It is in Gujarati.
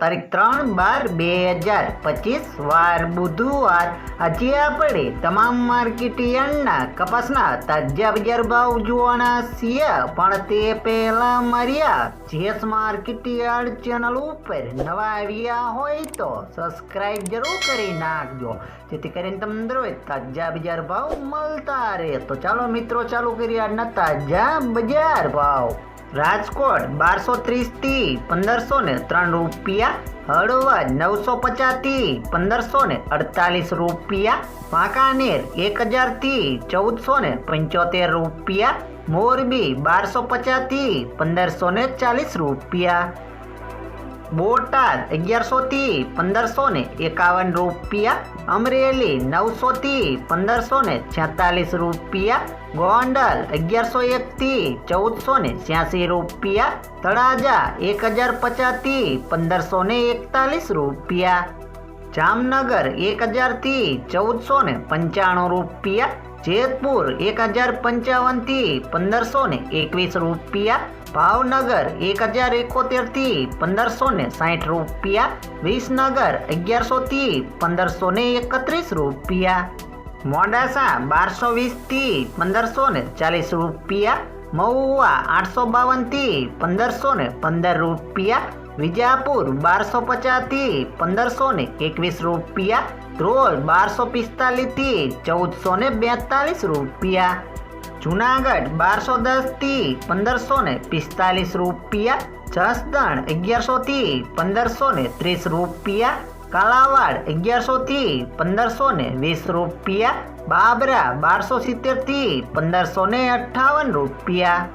તારીખ ત્રણ બાર બે હજાર પચીસ, વાર બુધવાર. આજે આપણે તમામ માર્કેટ યાર્ડના કપાસના તાજા બજાર ભાવ જોવાના છીએ. પણ તે પહેલા માર્યા, જેસ માર્કેટ યાર્ડ ચેનલ ઉપર નવા આવ્યા હોય તો સબસ્ક્રાઇબ જરૂર કરી નાખજો. જેથી કરીને તમને દરરોજ તાજા બજાર ભાવ મળતા રહે. તો ચાલો મિત્રો, ચાલુ કરીએ આજના તાજા બજાર ભાવ. રાજકોટ બારસો ત્રીસથી પંદરસો ને ત્રણ રૂપિયા, હળવદ નવસો પચાસથી પંદરસો ને અડતાલીસ રૂપિયા, વાંકાનેર એક હજારથી ચૌદસો ને પંચોતેર રૂપિયા, મોરબી બારસો પચાસથી પંદરસો ને ચાલીસ રૂપિયા. બોટાદ અગિયારસોથી પંદરસો ને એકાવન રૂપિયા, અમરેલી નવસોથી પંદરસો ને છેતાલીસ રૂપિયા, ગોંડલ અગિયારસો એકથી ચૌદસો ને છ્યાસી રૂપિયા, તળાજા એક હજાર પચાસથી પંદરસો ને એકતાલીસ રૂપિયા, જામનગર એક હજારથી ચૌદસો ને પંચાણું રૂપિયા, જેતપુર એક હજાર પંચાવનથી પંદરસો ને એકવીસ રૂપિયા ભાવનગર એક હજાર એકોતેરથી પંદરસો ને સાઠ રૂપિયા, વિસનગર અગિયારસોથી પંદરસો ને એકત્રીસ રૂપિયા, મોડાસા બારસો વીસથી પંદરસો ને ચાલીસ રૂપિયા, મહુવા આઠસો બાવનથી પંદરસો ને પંદર રૂપિયા, વિજાપુર બારસો પચાસથી પંદરસો ને એકવીસ રૂપિયા, ધ્રોલ બારસો પિસ્તાલીસથી ચૌદસો ને બેતાલીસ રૂપિયા. જુનાગઢ બારસો દસથી પંદરસો ને પિસ્તાલીસ રૂપિયા, જસદણ અગિયારસોથી પંદરસો ને ત્રીસ રૂપિયા, કાલાવાડ અગિયારસોથી પંદરસો ને વીસ રૂપિયા, બાબરા બારસો સિત્તેરથી પંદરસો ને અઠ્ઠાવન રૂપિયા.